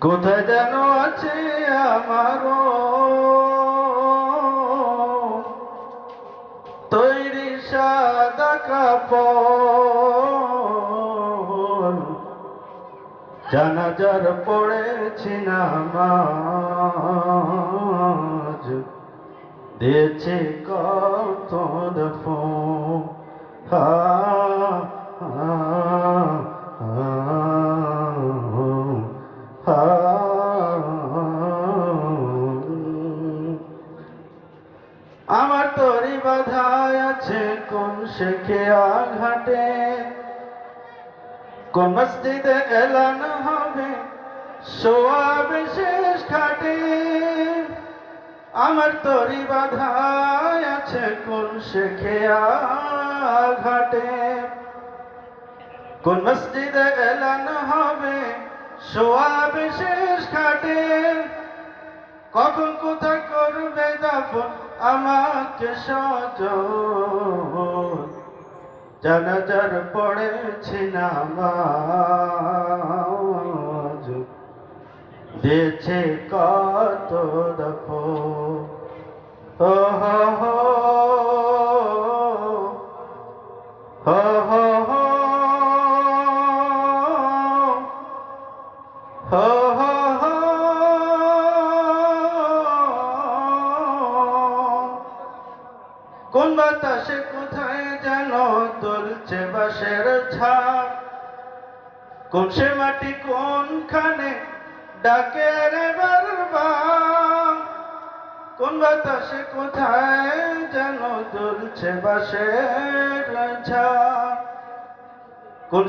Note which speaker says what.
Speaker 1: কোথায় যেন আছে আমার তৈরি সাদা কাপড়। জানাজার পড়েছি নামাজ। দিয়েছে কত দফন। হা হা আমার তরি বাধায় আছে কোন শেখে আঘাটে কোন মসজিদে এলান হবে সোয়াব শেষ ঘাটে? আমার তরি বাধায় আছে কোন শেখে আঘাটে কোন মসজিদে এলান হবে সোয়াব শেষ ঘাটে কখন কোথায় করবে দাফন আমাকে সজ জানাজার পড়েছি নামাজ। দিয়েছে কত দফ ও হো কোন বাতাসে কোথায় যেন তুলছে বাসের ছাপ? কোন সে মাটি কোনখানে ডাকে রে বারবার? কোন বাতাসে কোথায় যেন তুলছে বাসের ছাপ? কোন